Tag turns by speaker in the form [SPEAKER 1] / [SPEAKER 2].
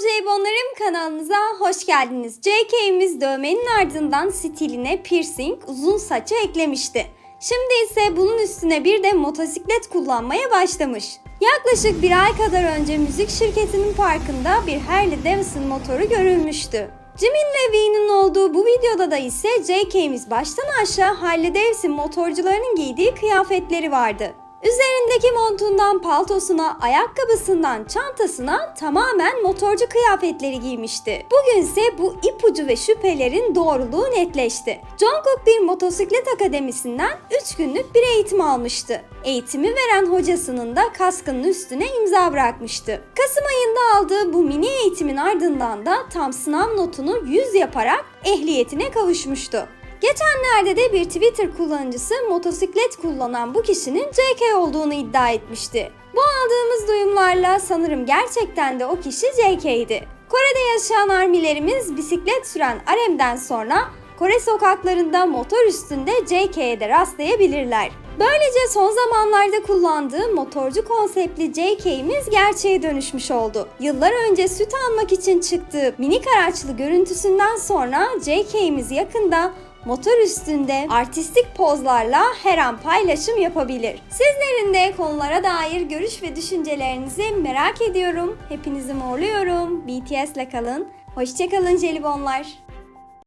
[SPEAKER 1] Jeybonlarım kanalımıza hoş geldiniz. JK'miz dövmenin ardından stiline piercing, uzun saça eklemişti. Şimdi ise bunun üstüne bir de motosiklet kullanmaya başlamış. Yaklaşık bir ay kadar önce müzik şirketinin parkında bir Harley Davidson motoru görülmüştü. Jimin ve V'nin olduğu bu videoda da ise JK'miz baştan aşağı Harley Davidson motorcularının giydiği kıyafetleri vardı. Üzerindeki montundan paltosuna, ayakkabısından çantasına tamamen motorcu kıyafetleri giymişti. Bugünse bu ipucu ve şüphelerin doğruluğu netleşti. Jungkook bir motosiklet akademisinden 3 günlük bir eğitim almıştı. Eğitimi veren hocasının da kaskının üstüne imza bırakmıştı. Kasım ayında aldığı bu mini eğitimin ardından da tam sınav notunu 100 yaparak ehliyetine kavuşmuştu. Geçenlerde de bir Twitter kullanıcısı motosiklet kullanan bu kişinin JK olduğunu iddia etmişti. Bu aldığımız duyumlarla sanırım gerçekten de o kişi JK'ydi. Kore'de yaşayan armilerimiz bisiklet süren Arem'den sonra Kore sokaklarında motor üstünde JK'ye de rastlayabilirler. Böylece son zamanlarda kullandığı motorcu konseptli JK'miz gerçeğe dönüşmüş oldu. Yıllar önce süt almak için çıktığı minik araçlı görüntüsünden sonra JK'miz yakında motor üstünde artistik pozlarla her an paylaşım yapabilir. Sizlerin de konulara dair görüş ve düşüncelerinizi merak ediyorum. Hepinizi morluyorum. BTS'le kalın. Hoşçakalın jelibonlar.